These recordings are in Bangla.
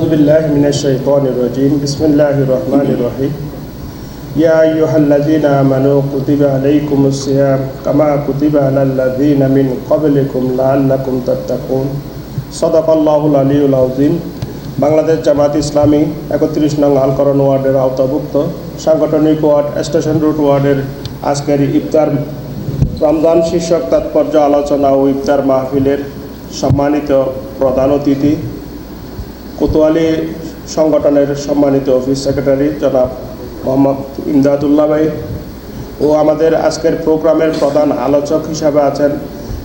أعوذ بالله من الشيطان الرجيم بسم الله الرحمن الرحيم يا أيها الذين آمنوا كتب عليكم الصيام كما كتب على الذين من قبلكم لعلكم تتقون صدق الله العلي العظيم বাংলাদেশ জামাত ইসলামী একত্রিশ নং আলকরণ ওয়ার্ডের আওতাভুক্ত সাংগঠনিক ওয়ার্ড স্টেশন রুট ওয়ার্ডের আজকের ইফতার রমজান শীর্ষক তাৎপর্য আলোচনা ও ইফতার মাহফিলের সম্মানিত প্রধান অতিথি কোতোয়ালি সংগঠনের সম্মানিত অফিস সেক্রেটারি জনাব মোহাম্মদ ইমদাদুল্লাহ ভাই ও আমাদের আজকের প্রোগ্রামের প্রধান আলোচক হিসাবে আছেন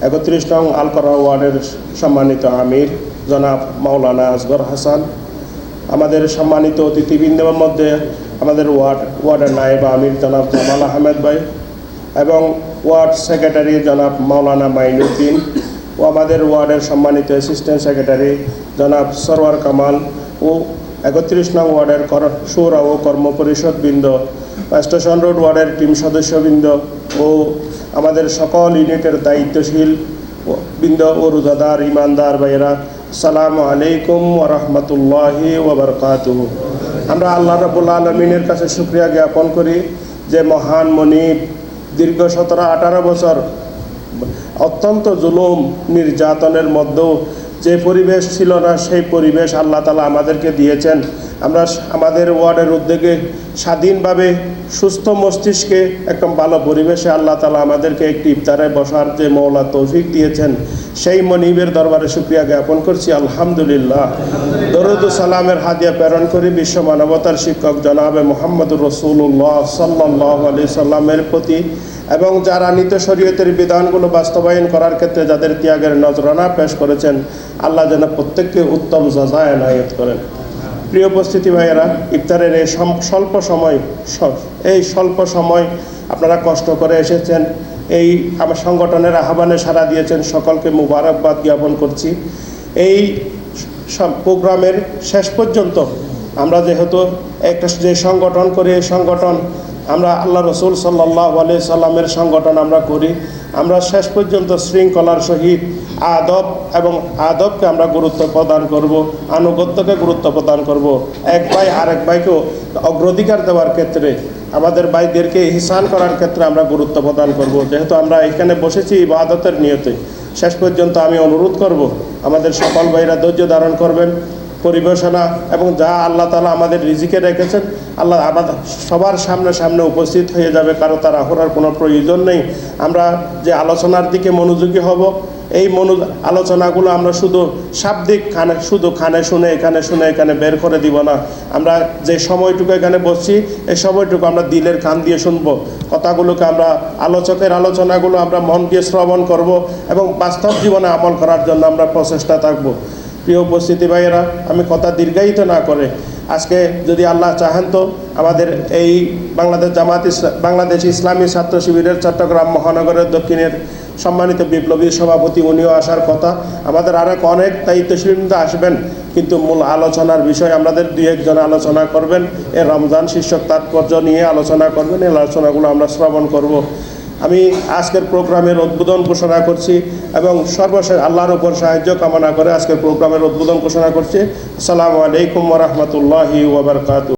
একত্রিশ নং আলকরা ওয়ার্ডের সম্মানিত আমির জনাব মাওলানা আসগর হাসান। আমাদের সম্মানিত অতিথিবৃন্দের মধ্যে আমাদের ওয়ার্ড, ওয়ার্ডের নায়েব আমির জনাব জামাল আহমেদ ভাই এবং ওয়ার্ড সেক্রেটারি জনাব মাওলানা মাইনুদ্দিন ও আমাদের ওয়ার্ডের সম্মানিত অ্যাসিস্ট্যান্ট সেক্রেটারি জনাব সরওয়ার কামাল ও একত্রিশ নং ওয়ার্ডের সুরা ও কর্মপরিষদবৃন্দ, স্টেশন রোড ওয়ার্ডের টিম সদস্যবৃন্দ ও আমাদের সকল ইউনিটের দায়িত্বশীল বৃন্দ ও রোজাদার ইমানদার ভাইয়েরা সালামু আলাইকুম ওরহমতুল্লাহি ওবরকাতুহ আমরা আল্লাহ রবুল্লা আলমিনের কাছে শুক্রিয়া জ্ঞাপন করি যে মহান মনিব দীর্ঘ সতেরো আঠারো বছর অত্যন্ত জুলুম নির্যাতনের মধ্যেও যে পরিবেশ ছিল না সেই পরিবেশ আল্লাহ তালা আমাদেরকে দিয়েছেন। আমরা আমাদের ওয়ার্ডের উদ্যোগে স্বাধীনভাবে সুস্থ মস্তিষ্কে একদম ভালো পরিবেশে আল্লাহ তালা আমাদেরকে একটি ইফতারে বসার যে মৌলা তৌফিক দিয়েছেন, সেই মনিবের দরবারে শুক্রিয়া জ্ঞাপন করছি। আলহামদুলিল্লাহ। দরুদ সালামের হাদিয়া প্রেরণ করি বিশ্ব মানবতার শিক্ষক জনাবে মোহাম্মদুর রসুল্লাহ সাল্লাহ আলি সাল্লামের প্রতি এবং যারা নিত শরীয়তের বিধানগুলো বাস্তবায়ন করার ক্ষেত্রে যাদের ত্যাগের নজরানা পেশ করেছেন, আল্লাহ যেন প্রত্যেককে উত্তম যজা এনায়ত করেন। প্রিয় উপস্থিতি ভাইয়েরা, ইফতারের এই স্বল্প সময় এই স্বল্প সময় আপনারা কষ্ট করে এসেছেন। এই আমার সংগঠনের আহ্বানে সাড়া দিয়েছেন সকলকে মুবারকবাদ জ্ঞাপন করছি। এই প্রোগ্রামের শেষ পর্যন্ত আমরা যেহেতু একটা যে সংগঠন করে এই সংগঠন আমরা আল্লাহ রসুল সাল্লাহ আলি সাল্লামের সংগঠন আমরা করি। আমরা শেষ পর্যন্ত শৃঙ্খলার সহিত আদব এবং আদবকে আমরা গুরুত্ব প্রদান করব, আনুগত্যকে গুরুত্ব প্রদান করব। এক ভাই আরেক ভাইকেও অগ্রাধিকার দেওয়ার ক্ষেত্রে, আমাদের ভাইদেরকে হিসান করার ক্ষেত্রে আমরা গুরুত্ব প্রদান করব। যেহেতু আমরা এখানে বসেছি ইবাদতের নিয়তে, শেষ পর্যন্ত আমি অনুরোধ করব, আমাদের সকল ভাইরা ধৈর্য ধারণ করবেন। পরিবেশনা এবং যা আল্লাহ তালা আমাদের রিজিকে রেখেছেন, আল্লাহ আমাদের সবার সামনে সামনে উপস্থিত হয়ে যাবে কারও তার আহরার কোনো প্রয়োজন নেই। আমরা যে আলোচনার দিকে মনোযোগী হব, এই মনো, আলোচনাগুলো আমরা শুধু শাব্দিক খানে শুধু খানে শুনে, এখানে শুনে, এখানে বের করে দিব না। আমরা যে সময়টুকু এখানে বসছি, এই সময়টুকু আমরা দিলের কান দিয়ে শুনব। কথাগুলোকে আমরা, আলোচকের আলোচনাগুলো আমরা মন দিয়ে শ্রবণ করব এবং বাস্তব জীবনে আমল করার জন্য আমরা প্রচেষ্টা থাকব। প্রিয় উপস্থিতি ভাইয়েরা, আমি কথা দীর্ঘায়িত না করে আজকে যদি আল্লাহ চাহেন তো আমাদের এই বাংলাদেশ জামাত বাংলাদেশ ইসলামী ছাত্র শিবিরের চট্টগ্রাম মহানগরের দক্ষিণের সম্মানিত বিপ্লবী সভাপতি, উনিও আসার কথা। আমাদের আরেক অনেক দায়িত্বশীল আসবেন, কিন্তু মূল আলোচনার বিষয় আমাদের দুই একজন আলোচনা করবেন। এ রমজান শীর্ষক তাৎপর্য নিয়ে আলোচনা করবেন, এই আলোচনাগুলো আমরা শ্রবণ করব। আমি আজকের প্রোগ্রামের উদ্বোধন ঘোষণা করছি এবং সর্বশেষ আল্লাহর উপর সাহায্য কামনা করে আজকের প্রোগ্রামের উদ্বোধন ঘোষণা করছি। আসসালামু আলাইকুম রহমতুল্লাহি ওবরকাত